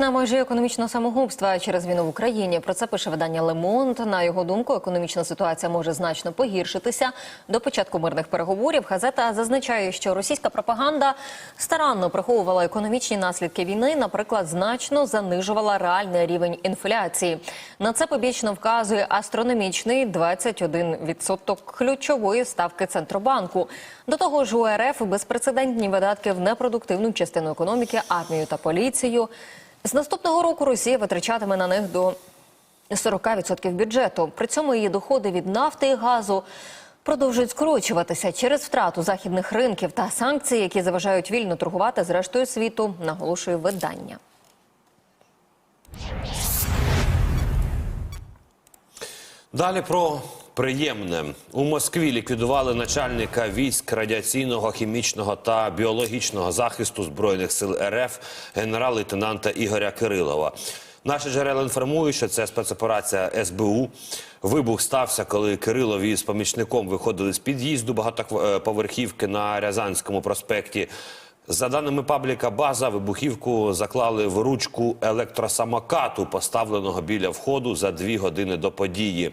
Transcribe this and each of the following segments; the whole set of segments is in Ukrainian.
На межі економічного самогубства через війну в Україні про це пише видання Лемонт. На його думку, економічна ситуація може значно погіршитися. До початку мирних переговорів газета зазначає, що російська пропаганда старанно приховувала економічні наслідки війни. Наприклад, значно занижувала реальний рівень інфляції. На це побічно вказує астрономічний 21% ключової ставки центробанку. До того ж, у РФ безпрецедентні видатки в непродуктивну частину економіки, армію та поліцію. З наступного року Росія витрачатиме на них до 40% бюджету. При цьому її доходи від нафти і газу продовжують скорочуватися через втрату західних ринків та санкції, які заважають вільно торгувати з рештою світу, наголошує видання. Далі про приємне у Москві ліквідували начальника військ радіаційного, хімічного та біологічного захисту збройних сил РФ генерал-лейтенанта Ігоря Кирилова. Наші джерела інформують, що це спецоперація СБУ. Вибух стався, коли Кирилов із помічником виходили з під'їзду багатоповерхівки на Рязанському проспекті. За даними пабліка База, вибухівку заклали в ручку електросамокату, поставленого біля входу за дві години до події.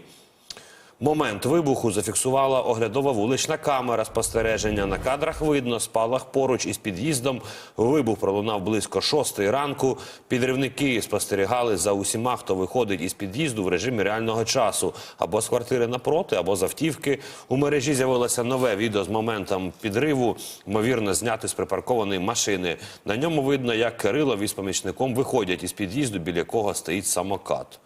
Момент вибуху зафіксувала оглядова вулична камера спостереження. На кадрах видно спалах поруч із під'їздом. Вибух пролунав близько шостої ранку. Підривники спостерігали за усіма, хто виходить із під'їзду в режимі реального часу або з квартири напроти, або з автівки. У мережі з'явилося нове відео з моментом підриву, ймовірно, знято з припаркованої машини. На ньому видно, як Кирилов із помічником виходять із під'їзду, біля якого стоїть самокат.